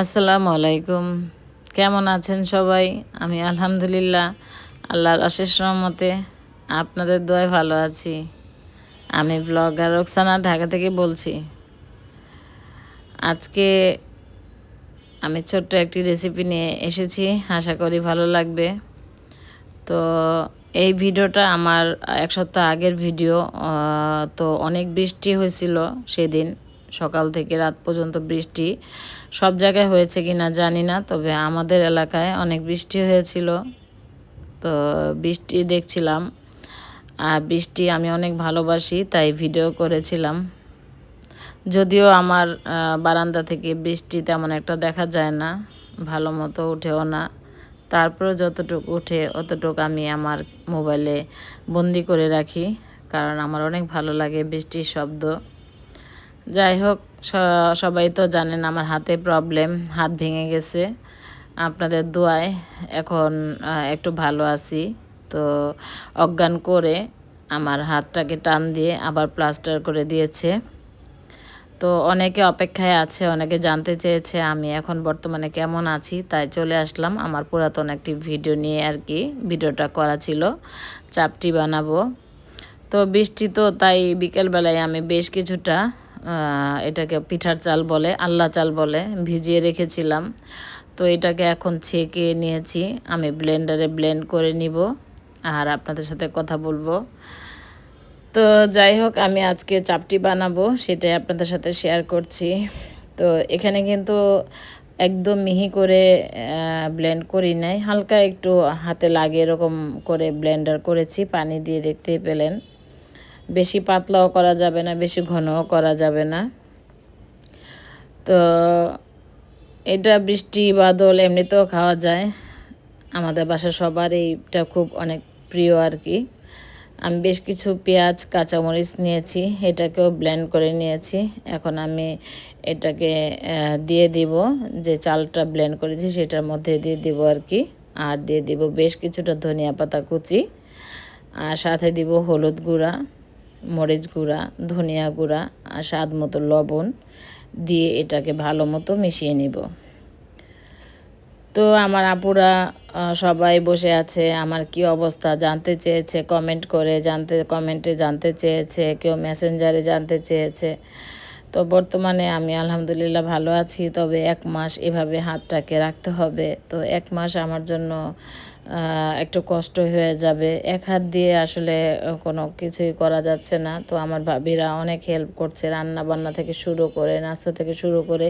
আসসালামু আলাইকুম। কেমন আছেন সবাই? আমি আলহামদুলিল্লাহ, আল্লাহর অশেষ রহমতে আপনাদের দোয়ায় ভালো আছি। আমি ব্লগার রোকসানা ঢাকা থেকে বলছি। আজকে আমি ছোট্ট একটি রেসিপি নিয়ে এসেছি, আশা করি ভালো লাগবে। তো এই ভিডিওটা আমার এক সপ্তাহ আগের ভিডিও তো অনেক বৃষ্টি হয়েছিল সেদিন। সকাল থেকে রাত পর্যন্ত বৃষ্টি। সব জায়গায় হয়েছে কি না জানি না, তবে আমাদের এলাকায় অনেক বৃষ্টি হয়েছিল। তো বৃষ্টি দেখছিলাম। আর বৃষ্টি আমি অনেক ভালোবাসি, তাই ভিডিও করেছিলাম। যদিও আমার বারান্দা থেকে বৃষ্টি তেমন একটা দেখা যায় না, ভালো মতো উঠেও না। তারপরে যতটুকু উঠে অতটুকু আমি আমার মোবাইলে বন্দি করে রাখি, কারণ আমার অনেক ভালো লাগে বৃষ্টির শব্দ। যাই হোক সবাই তো জানেন আমার হাতে প্রবলেম হাত ভেঙে গেছে। আপনাদের দোয়ায় এখন একটু ভালো আছি। তো অজ্ঞান করে আমার হাতটাকে টান দিয়ে আবার প্লাস্টার করে দিয়েছে। তো অনেকে অপেক্ষায় আছে, অনেকে জানতে চেয়েছে আমি এখন বর্তমানে কেমন আছি, তাই চলে আসলাম আমার পুরাতন একটি ভিডিও নিয়ে আর কি, ভিডিওটা করা ছিল, চাপটি বানাবো। তো বৃষ্টি তো তাই বিকেলবেলায় আমি বেশ কিছুটা এটাকে পিঠার চাল বলে, আল্লা চাল বলে, ভিজিয়ে রেখেছিলাম। তো এটাকে এখন ছেঁকে নিয়েছি। আমি ব্লেন্ডারে ব্লেন্ড করে নিব আর আপনাদের সাথে কথা বলব। তো যাই হোক, আমি আজকে চাপটি বানাবো, সেটাই আপনাদের সাথে শেয়ার করছি। তো এখানে কিন্তু একদম মিহি করে ব্লেন্ড করি নাই। হালকা একটু হাতে লাগে এরকম করে ব্লেন্ডার করেছি, পানি দিয়ে দেখতেই পেলেন। বেশি পাতলাও করা যাবে না, বেশি ঘনও করা যাবে না। তো এটা বৃষ্টি, বাদল এমনিতেও খাওয়া যায়। আমাদের বাসা সবার এইটা খুব অনেক প্রিয় আর কি। আমি বেশ কিছু পেঁয়াজ, কাঁচামরিচ নিয়েছি, এটাকেও ব্লেন্ড করে নিয়েছি। এখন আমি এটাকে দিয়ে দিব, যে চালটা ব্লেন্ড করেছি সেটার মধ্যে দিয়ে দিব আর কি। আর দিয়ে দিব বেশ কিছুটা ধনিয়া পাতা কুচি। আর সাথে দিব হলুদ গুঁড়া। মরিচ গুঁড়া, ধনিয়া গুঁড়া, আর স্বাদ মতো লবণ দিয়ে এটাকে ভালো মতো মিশিয়ে নিব। তো আমার আপুরা সবাই বসে আছে, আমার কি অবস্থা জানতে চেয়েছে কমেন্ট করে জানতে কমেন্টে জানতে চেয়েছে, কেউ মেসেঞ্জারে জানতে চেয়েছে। তো বর্তমানে আমি আলহামদুলিল্লাহ ভালো আছি, তবে এক মাস এভাবে হাতটাকে রাখতে হবে। তো এক মাস আমার জন্য একটু কষ্ট হয়ে যাবে। এক হাত দিয়ে আসলে কোনো কিছুই করা যাচ্ছে না। তো আমার ভাবিরা অনেক হেল্প করছে রান্না বান্না থেকে শুরু করে, নাস্তা থেকে শুরু করে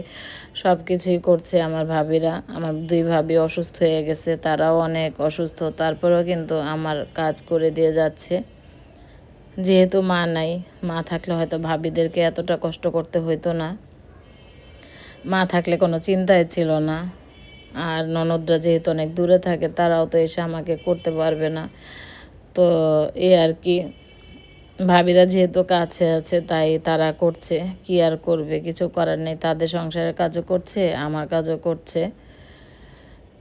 সব কিছুই করছে আমার ভাবিরা। আমার দুই ভাবি অসুস্থ হয়ে গেছে, তারাও অনেক অসুস্থ, তারপরেও কিন্তু আমার কাজ করে দিয়ে যাচ্ছে। যেহেতু মা নাই, মা থাকলে হয়তো ভাবিদেরকে এতটা কষ্ট করতে হইতো না। মা থাকলে কোনো চিন্তাই ছিল না। আর ননদরা যেহেতু অনেক দূরে থাকে, তারাও তো এসে আমাকে করতে পারবে না। তো এ আর কি, ভাবিরা যেহেতু কাছে আছে, তাই তারা করছে। কি আর করবে? কিছু করার নেই। তাদের সংসারের কাজও করছে, আমার কাজও করছে।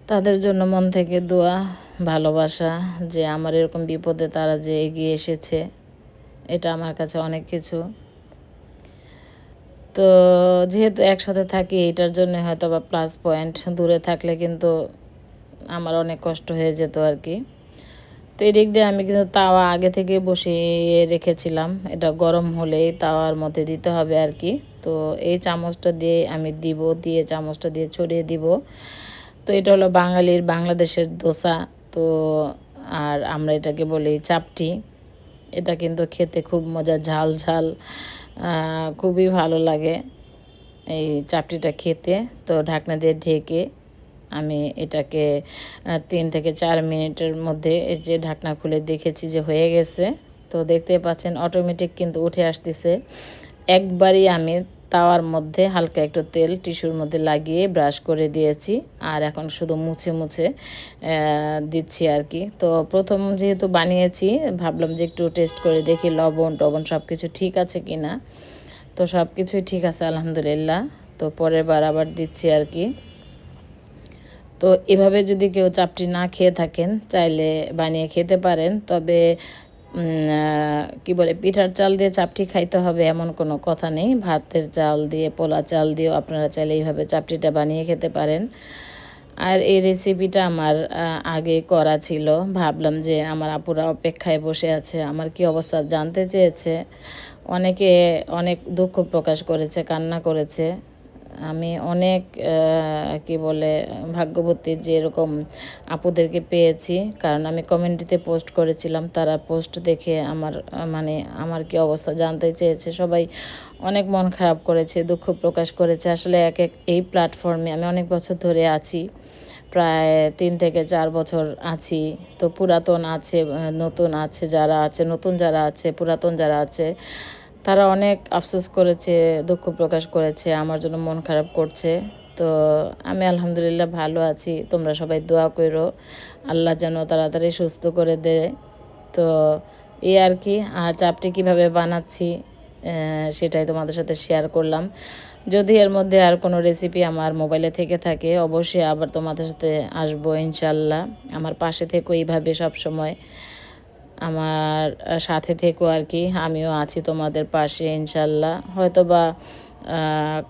তাদের জন্য মন থেকে দোয়া, ভালোবাসা যে আমার এরকম বিপদে তারা যে এগিয়ে এসেছে। এটা আমার কাছে অনেক কিছু। তো যেহেতু একসাথে থাকি, এটার জন্য হয়তো বা প্লাস পয়েন্ট দূরে থাকলে কিন্তু আমার অনেক কষ্ট হয়ে যেত আর কি। তো এদিক দিয়ে আমি কিন্তু তাওয়া আগে থেকে বসিয়ে রেখেছিলাম। এটা গরম হলেই তাওয়ার মধ্যে দিতে হবে আর কি। তো এই চামচটা দিয়ে আমি দিব, দিয়ে চামচটা দিয়ে ছড়িয়ে দিব। তো এটা হলো বাঙালির বাংলাদেশের দোসা। তো আর আমরা এটাকে বলি চাপটি। এটা কিন্তু খেতে খুব মজা, ঝাল ঝাল খুবই ভালো লাগে এই চাপটিটা খেতে। তো ঢাকনা দিয়ে ঢেকে আমি এটাকে তিন থেকে চার মিনিটের মধ্যে এই যে ঢাকনা খুলে দেখেছি যে হয়ে গেছে। তো দেখতে পাচ্ছেন অটোমেটিক কিন্তু উঠে আসতেছে। একবারই আমি তাওয়ার মধ্যে হালকা একটু তেল টিস্যুর মধ্যে লাগিয়ে ব্রাশ করে দিয়েছি। আর এখন শুধু মুছে মুছে দিচ্ছি আর কি। তো প্রথম যেহেতু বানিয়েছি, ভাবলাম যে একটু টেস্ট করে দেখি লবণ, টবণ সব কিছু ঠিক আছে কি না তো সব কিছুই ঠিক আছে, আলহামদুলিল্লাহ। তো পরের বার আবার দিচ্ছি আর কি। তো এভাবে যদি কেউ চাপটি না খেয়ে থাকেন, চাইলে বানিয়ে খেতে পারেন। তবে কি বলে, পিঠার চাল দিয়ে চাপটি খাইতে হবে এমন কোনো কথা নেই। ভাতের চাল দিয়ে, পোলা চাল দিয়েও আপনারা চাইলে এইভাবে চাপটিটা বানিয়ে খেতে পারেন। আর এই রেসিপিটা আমার আগে করা ছিল। ভাবলাম যে আমার আপুরা অপেক্ষায় বসে আছে, আমার কি অবস্থা জানতে চেয়েছে। অনেকে অনেক দুঃখ প্রকাশ করেছে, কান্না করেছে। আমি অনেক কি বলে, ভাগ্যবতী যে এরকম আপুদেরকে পেয়েছি। কারণ আমি কমিউনিটিতে পোস্ট করেছিলাম, তারা পোস্ট দেখে আমার মানে আমার কি অবস্থা জানতে চেয়েছে। সবাই অনেক মন খারাপ করেছে, দুঃখ প্রকাশ করেছে। আসলে এক এক, এই প্ল্যাটফর্মে আমি অনেক বছর ধরে আছি, প্রায় তিন থেকে চার বছর আছি। তো পুরাতন আছে, নতুন আছে যারা আছে, নতুন যারা আছে, পুরাতন যারা আছে তারা অনেক আফসোস করেছে, দুঃখ প্রকাশ করেছে, আমার জন্য মন খারাপ করছে। তো আমি আলহামদুলিল্লাহ ভালো আছি, তোমরা সবাই দোয়া করো, আল্লাহ যেন তাড়াতাড়ি সুস্থ করে দেয় তো এই আর কি, আর চাপটি কীভাবে বানাচ্ছি সেটাই তোমাদের সাথে শেয়ার করলাম। যদি এর মধ্যে আর কোনো রেসিপি আমার মোবাইলে থেকে থাকে, অবশ্যই আবার তোমাদের সাথে আসব ইনশাল্লাহ আমার পাশে থেকো এইভাবে সব সময় আমার সাথে থেকো আর কি। আমিও আছি তোমাদের পাশে, ইনশাল্লাহ। হয়তো বা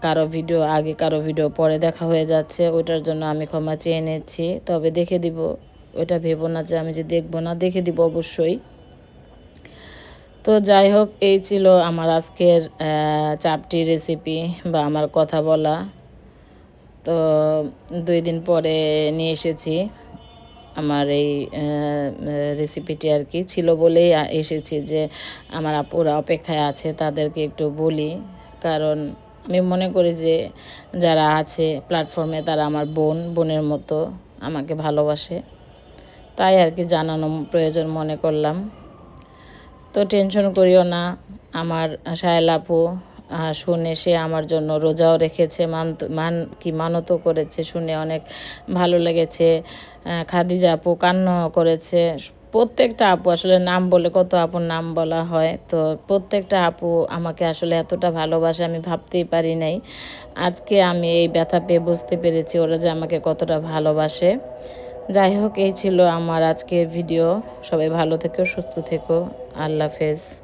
কারও ভিডিও, আগে কারও ভিডিও, পরে দেখা হয়ে যাচ্ছে, ওইটার জন্য আমি ক্ষমা চেয়ে নিচ্ছি। তবে দেখে দিব, ওইটা ভেবো না যে আমি যে দেখব না, দেখে দিব অবশ্যই। তো যাই হোক, এই ছিল আমার আজকের চাপটি রেসিপি বা আমার কথা বলা। তো দুই দিন পরে নিয়ে এসেছি। আমার এই রেসিপিটি আর কি ছিল বলেই এসেছি যে আমার আপুরা অপেক্ষায় আছে, তাদেরকে একটু বলি। কারণ আমি মনে করি যে যারা আছে প্ল্যাটফর্মে তারা আমার বোন, বোনের মতো আমাকে ভালোবাসে। তাই আর কি জানানো প্রয়োজন মনে করলাম। তো টেনশন করিও না, আমার আপু শুনে সে আমার জন্য রোজাও রেখেছে, মান মান, কি মানতও করেছে, শুনে অনেক ভালো লেগেছে। খাদিজা আপু কান্নাও করেছে। প্রত্যেকটা আপু, আসলে নাম বলে কত আপুর নাম বলা হয়, তো প্রত্যেকটা আপু আমাকে আসলে এতটা ভালোবাসে আমি ভাবতেই পারি নাই। আজকে আমি এই ব্যথা পেয়ে বুঝতে পেরেছি ওরা যে আমাকে কতটা ভালোবাসে। যাই হোক, এই ছিল আমার আজকের ভিডিও। সবাই ভালো থেকো, সুস্থ থেকো। আল্লাহ হাফেজ।